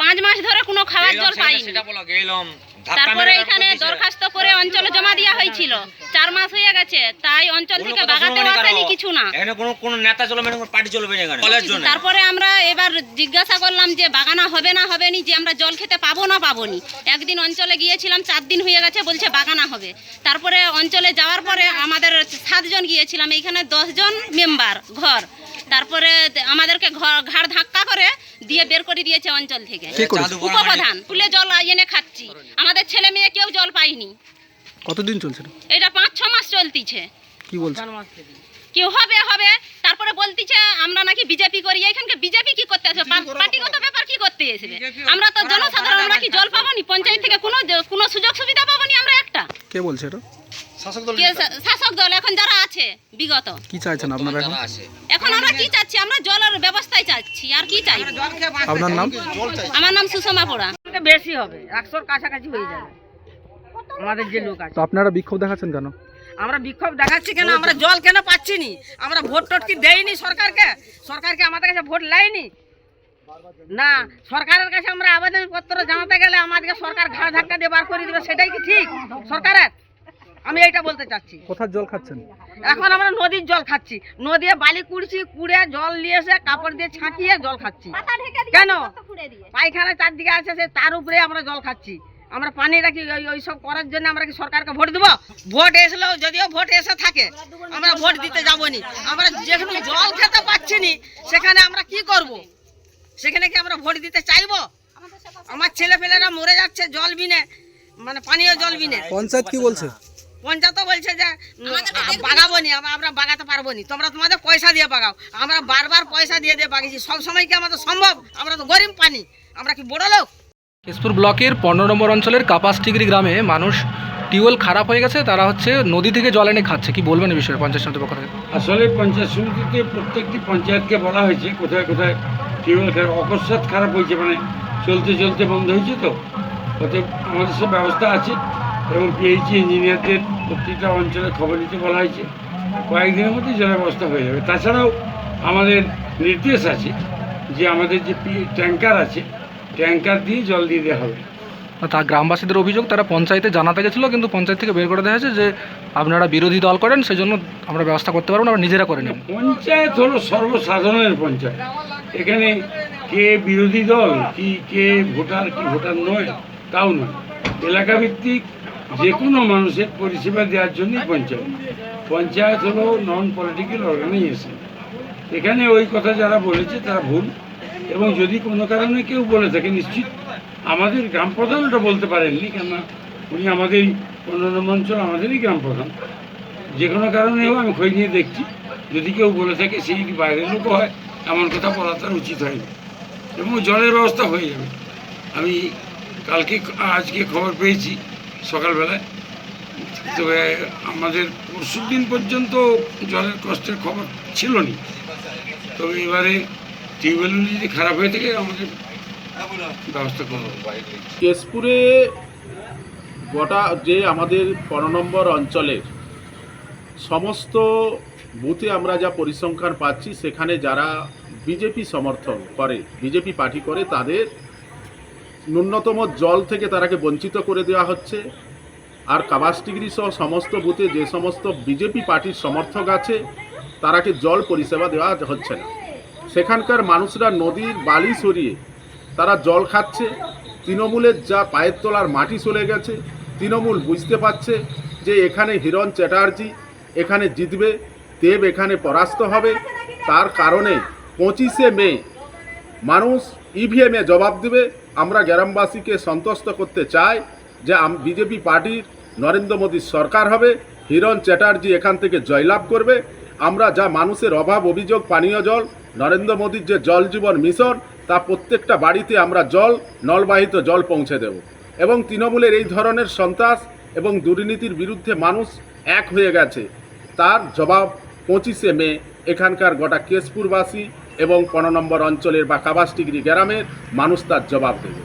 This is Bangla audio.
পাঁচ মাস ধরে কোনো খাওয়ার জল পাইনি। তারপরে এখানে দরখাস্ত করে অঞ্চলে জমা দেওয়া হয়েছিল। চার মাস হয়ে গেছে তাই অঞ্চল থেকে কথা বাগাতেও আসেনি কিছু না। তারপরে আমরা এবার জিজ্ঞাসা করলাম যে বাগানা হবে না হবে নি যে আমরা জল খেতে পাবো না পাবো নি? একদিন অঞ্চলে গিয়েছিলাম চার দিন হয়ে গেছে বলছে বাগানা হবে। তারপরে অঞ্চলে যাওয়ার পরে আমাদের সাতজন গিয়েছিলাম এইখানে দশজন মেম্বার ঘর। তারপরে আমাদেরকে ঘর ঘাড় ধাক্কা করে দিয়ে বের করে দিয়েছে অঞ্চল থেকে। কে উপপ্রধান তুলে জল এনে খাচ্ছি। আমাদের ছেলে মেয়ে কেউ জল পাইনি কতদিন চলছে এটা? পাঁচ ছ মাস চলতিছে। কি বলছে? কেউ হবে হবে। তারপরে বলতিছে আমরা নাকি বিজেপি করি। এখানকে বিজেপি কি করতে আসবে পা- পার্টিগত ব্যাপার কি করতে আসবে আমরা তো জনসাধারণ আমরা কি জল পাবো নি? পঞ্চায়েত থেকে কোনো কোনো সুযোগ সুবিধা পাবো নি আমরা একটা? কে বলছে এটা? শাসক দল এখন যারা আছে বিগত। কি চাইছেন আপনারা এখন? এখন আমরা কি চাচ্ছি? আমরা জলের চাচ্ছি আর কি চাই? আপনার নাম? আমার নাম সুষমা পোড়া। বেশি হবে একশোর কাছাকাছি হয়ে যাবে। আমাদের যে লোক আছে। আপনারা বিক্ষোভ দেখাচ্ছেন কেন? আমরা বিক্ষোভ দেখাচ্ছি কেন? আমরা জল কেন পাচ্ছি নি আমরা ভোট টোট কি দেইনি সরকারকে? সরকারকে আমাদের কাছে ভোট লাইনি? না সরকারের কাছে আমরা আবেদনপত্র জানাতে গেলে আমাদেরকে সরকার ঘাড় ধাক্কা দিয়ে বার করে দিবে সেটাই কি ঠিক? সরকারের? আমি এইটা বলতে চাচ্ছি। কোথার জল খাচ্ছেন? এখন আমরা নদীর জল খাচ্ছি। নদী বালি কুড়ছি কুড়ে জল নিয়ে এসে কাপড় দিয়ে ছাঁকিয়ে জল খাচ্ছি। কেন? পায়খানা চারদিকে আছে সে তার উপরে আমরা জল খাচ্ছি। আমরা পানি রাখি ওই সব করার জন্য আমরা কি সরকারকে ভোট দেবো? ভোট এসলেও যদিও ভোট এসে থাকে আমরা ভোট দিতে যাবনি। আমরা যেখানে জল খেতে পাচ্ছি নি সেখানে আমরা কি করব? সেখানে কি আমরা ভোট দিতে চাইব? আমার ছেলে পেলেরা মরে যাচ্ছে জল বিনে মানে পানীয় জল বিনে। পঞ্চায়েত কি বলছে? পঞ্চায়েত বলছে যে উম, বাগাবো নি আমরা আমরা বাগাতে পারব নি তোমরা তোমাদের পয়সা দিয়ে বাগাও। আমরা বারবার পয়সা দিয়ে দিয়ে বাগিয়েছি। সব সময় কি আমাদের সম্ভব? আমরা তো গরিব পানি আমরা কি বড় লোক? কেশপুর ব্লকের পনেরো নম্বর অঞ্চলের কাপাসটিগরি গ্রামে মানুষ টিউবওয়েল খারাপ হয়ে গেছে তারা হচ্ছে নদী থেকে জল এনে খাচ্ছে। কি বলবেন এই বিষয়ে পঞ্চায়েত সমিতির পক্ষ থেকে? আসলে পঞ্চায়েত সমিতিতে প্রত্যেকটি পঞ্চায়েতকে বলা হয়েছে কোথায় কোথায় টিউবওয়েল খারাপ অকস্মাৎ খারাপ হয়েছে মানে চলতে চলতে বন্ধ হয়েছে তো। অতএব আমাদের সব ব্যবস্থা আছে এবং পিএইচি ইঞ্জিনিয়ারদের প্রত্যেকটা অঞ্চলে খবর নিতে বলা হয়েছে। কয়েকদিনের মধ্যে ব্যবস্থা হয়ে যাবে। তাছাড়াও আমাদের নির্দেশ আছে যে আমাদের যে ট্যাঙ্কার আছে ট্যাঙ্কার দিয়ে জল দিয়ে দেওয়া হবে। তা গ্রামবাসীদের অভিযোগ তারা পঞ্চায়েতে জানাতে গেছিল কিন্তু পঞ্চায়েত থেকে বের করে দেওয়া হয়েছে যে আপনারা বিরোধী দল করেন সেই জন্য আমরা ব্যবস্থা করতে পারব না আমরা নিজেরা করে নিন পঞ্চায়েত হলো সর্বসাধারণের পঞ্চায়েত। এখানে কে বিরোধী দল কি কে ভোটার কি ভোটার নয় তাও নয়। এলাকা ভিত্তিক যে কোনো মানুষের পরিষেবা দেওয়ার জন্যই পঞ্চায়েত। পঞ্চায়েত হলো নন পলিটিক্যাল অর্গানাইজেশন এখানে ওই কথা যারা বলেছে তারা ভুল। এবং যদি কোনো কারণে কেউ বলে থাকে, নিশ্চিত আমাদের গ্রাম প্রধান ওটা বলতে পারেননি, কেননা উনি আমাদেরই নম্বর অঞ্চল আমাদেরই গ্রাম প্রধান। যে কোনো কারণেও আমি খোঁজ নিয়ে দেখছি। যদি কেউ বলে থাকে সেই বাইরের লোক হয় এমন কথা বলা তার উচিত হয়নি। এবং জলের ব্যবস্থা হয়ে যাবে। আমি কালকে, আজকে খবর পেয়েছি সকালবেলায়। তবে আমাদের পরশু দিন পর্যন্ত জলের কষ্টের খবর ছিল নি তবে এবারে টিউবওয়েলগুলি যদি খারাপ হয়ে থাকে, আমাদের ব্যবস্থা করব। কেশপুরে গোটা যে আমাদের পনেরো নম্বর অঞ্চলের সমস্ত বুথে আমরা যা পরিসংখ্যান পাচ্ছি, সেখানে যারা বিজেপি সমর্থন করে, বিজেপি পার্টি করে, তাদের ন্যূনতম জল থেকে তারাকে বঞ্চিত করে দেওয়া হচ্ছে। আর কাবাসটিগিরি সহ সমস্ত বুথে যে সমস্ত বিজেপি পার্টির সমর্থক আছে, তারাকে জল পরিষেবা দেওয়া হচ্ছে না। সেখানকার মানুষরা নদীর বালি সরিয়ে তারা জল খাচ্ছে। তৃণমূলের যা পায়ের তলার মাটি চলে গেছে। তৃণমূল বুঝতে পারছে যে এখানে হিরণ চ্যাটার্জি এখানে জিতবে, দেব এখানে পরাস্ত হবে। তার কারণে পঁচিশে মে মানুষ ইভিএমে জবাব দেবে। আমরা গ্রামবাসীকে সন্তুষ্ট করতে চাই যে বিজেপি পার্টির নরেন্দ্র মোদীর সরকার হবে, হিরণ চ্যাটার্জি এখান থেকে জয়লাভ করবে। আমরা যা মানুষের অভাব অভিযোগ, পানীয় জল, নরেন্দ্র মোদীর যে জল জীবন মিশন, তা প্রত্যেকটা বাড়িতে আমরা জল, নলবাহিত জল পৌঁছে দেব। এবং তৃণমূলের এই ধরনের সন্ত্রাস এবং দুর্নীতির বিরুদ্ধে মানুষ এক হয়ে গেছে, তার জবাব পঁচিশে মে, এখানকার গোটা কেশপুরবাসী এবং পনেরো নম্বর অঞ্চলের বা কাবাস ডিগ্রি গ্রামের মানুষ তার জবাব দেবে।